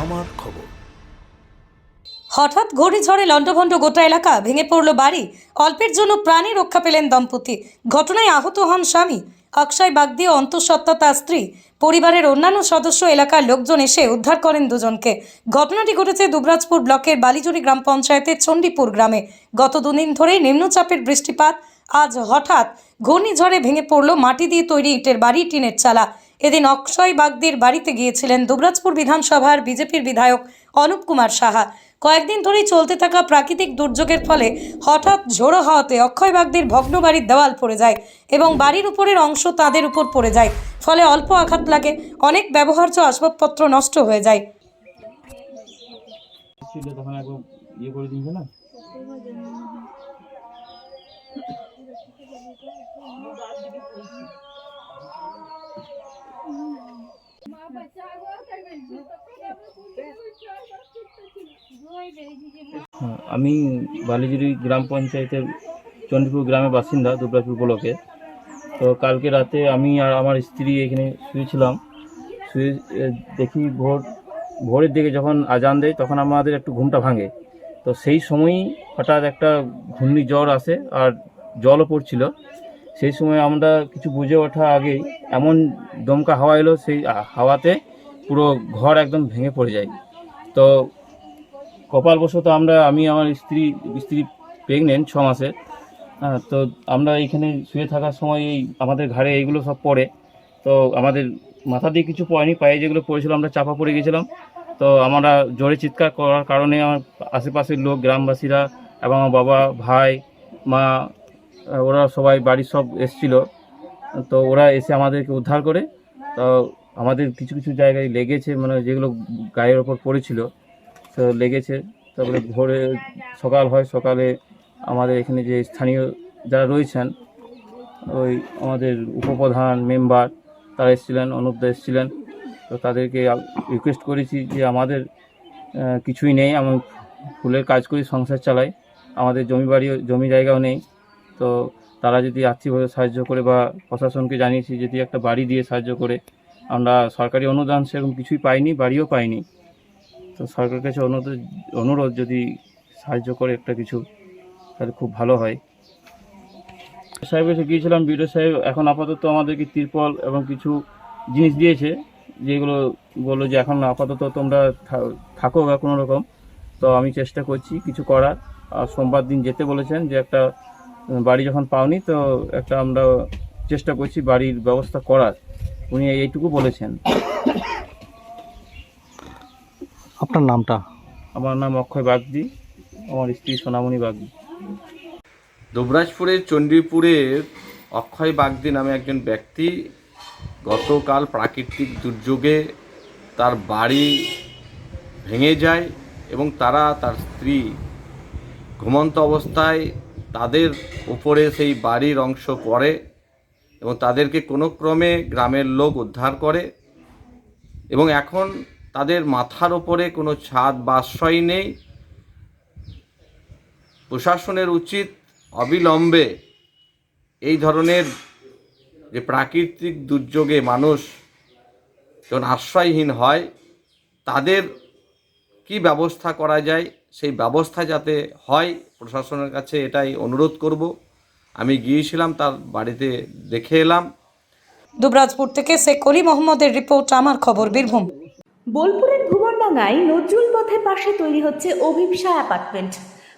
আমার খবর। হঠাৎ ঘূর্ণিঝড়ে লণ্ডভণ্ড গোটা এলাকা ভেঙে পড়ল বাড়ি। অল্পের জন্য প্রাণে রক্ষা পেলেন দম্পতি। ঘটনায় আহত হন স্বামী। অক্ষয় বাগদি অন্তঃসত্ত্বা তার স্ত্রী। পরিবারের অন্যান্য সদস্য এলাকার লোকজন এসে উদ্ধার করেন দুজনকে। ঘটনাটি ঘটেছে দুবরাজপুর ব্লকের বালিজুরি গ্রাম পঞ্চায়েতের চণ্ডীপুর গ্রামে। গত দুদিন ধরেই নিম্নচাপের বৃষ্টিপাত। আজ হঠাৎ ঘূর্ণিঝড়ে ভেঙে পড়ল মাটি দিয়ে তৈরি ইটের বাড়ি, টিনের চালা। এদিন অক্ষয় বাগদির বাড়িতে গিয়েছিলেন দুবরাজপুর বিধানসভার বিজেপির বিধায়ক অনুপ কুমার সাহা। কয়েকদিন ধরেই চলতে থাকা প্রাকৃতিক দুর্যোগের ফলে হঠাৎ ঝোড়ো হাওয়াতে অক্ষয় বাগদির ভগ্ন বাড়ির দেওয়াল পড়ে যায় এবং বাড়ির উপরের অংশ তাদের উপর পড়ে যায়। ফলে অল্প আঘাত লাগে, অনেক ব্যবহার্য আসবাবপত্র নষ্ট হয়ে যায়। আমি বালিজুরি গ্রাম পঞ্চায়েতের চণ্ডীপুর গ্রামের বাসিন্দা, দুবরাজপুর ব্লকে। তো কালকে রাতে আমি আর আমার স্ত্রী এখানে শুয়েছিলাম। শুয়ে দেখি ভোর, ভোরের দিকে যখন আজান দেয় তখন আমাদের একটু ঘুমটা ভাঙে। তো সেই সময়ই হঠাৎ একটা ঘূর্ণিঝড় আসে আর জলও পড়ছিল। সেই সময় আমরা কিছু বুঝে ওঠা আগেই এমন দমকা হাওয়া এলো, সেই হাওয়াতে পুরো ঘর একদম ভেঙে পড়ে যায়। তো কপাল কপালবশত আমরা, আমি, আমার স্ত্রী স্ত্রী প্রেগনেন্ট ছ মাসের হ্যাঁ তো আমরা এইখানে শুয়ে থাকার সময় এই আমাদের ঘাড়ে এইগুলো সব পড়ে। তো আমাদের মাথা দিয়ে কিছু পড়েনি, পায়ে যেগুলো পড়েছিল আমরা চাপা পড়ে গেছিলাম। তো আমরা জোরে চিৎকার করার কারণে আমার আশেপাশের লোক, গ্রামবাসীরা এবং আমার বাবা, ভাই, মা ওরা সবাই বাড়ির সব এসছিল। তো ওরা এসে আমাদেরকে উদ্ধার করে, তো আমাদের কিছু কিছু জায়গায় লেগেছে মানে যেগুলো গায়ের ওপর পড়েছিল, তো লেগেছে। তারপরে ভোরে সকাল হয়, সকালে আমাদের এখানে যে স্থানীয় যারা রয়েছেন, ওই আমাদের উপপ্রধান মেম্বার, তারা এসেছিলেন অনুপদা এসেছিলেন। তো তাদেরকে রিকোয়েস্ট করেছি যে আমাদের কিছুই নেই, আমি ফুলের কাজ করি, সংসার চালাই। আমাদের জমি বাড়িও, জমি জায়গাও নেই। তো তারা যদি আর্থিকভাবে সাহায্য করে বা প্রশাসনকে জানিয়েছি যদি একটা বাড়ি দিয়ে সাহায্য করে, আমরা সরকারি অনুদান সেরকম কিছুই পাইনি, বাড়িও পাইনি। তো সরকারের কাছে অনুরোধ অনুরোধ যদি সাহায্য করে একটা কিছু, তাহলে খুব ভালো হয়। সাহেব এসে গিয়েছিলাম, বিডিও সাহেব এখন আপাতত আমাদেরকে তিরপল এবং কিছু জিনিস দিয়েছে, যেগুলো বলল যে এখন আপাতত তোমরা থাকো বা কোনো রকম। তো আমি চেষ্টা করছি কিছু করার। আর সোমবার দিন যেতে বলেছেন যে একটা বাড়ি যখন পাওনি তো একটা আমরা চেষ্টা করছি বাড়ির ব্যবস্থা করার। উনি এইটুকু বলেছেন। আপনার নামটা? আমার নাম অক্ষয় বাগদি আমার স্ত্রী সোনামণি বাগদি। দুবরাজপুরের চণ্ডীপুরের অক্ষয় বাগদি নামে একজন ব্যক্তি গতকাল প্রাকৃতিক দুর্যোগে তার বাড়ি ভেঙে যায় এবং তারা তার স্ত্রী ঘুমন্ত অবস্থায় তাদের উপরে সেই বাড়ির অংশ পড়ে এবং তাদেরকে কোনো ক্রমে গ্রামের লোক উদ্ধার করে এবং এখন তাদের মাথার ওপরে কোনো ছাদ বা আশ্রয় নেই। প্রশাসনের উচিত অবিলম্বে এই ধরনের যে প্রাকৃতিক দুর্যোগে মানুষ যখন আশ্রয়হীন হয়, তাদের কি ব্যবস্থা করা যায় সেই ব্যবস্থা যাতে হয় প্রশাসনের কাছে এটাই অনুরোধ করব। আমি গিয়েছিলাম তার বাড়িতে দেখে এলাম। দুবরাজপুর থেকে সে করি মোহাম্মদের রিপোর্ট আমার খবর বীরভূম। বোলপুরের ভুবনডাঙ্গায় নজরুল পথের পাশে তৈরি হচ্ছে অভিপসা অ্যাপার্টমেন্ট।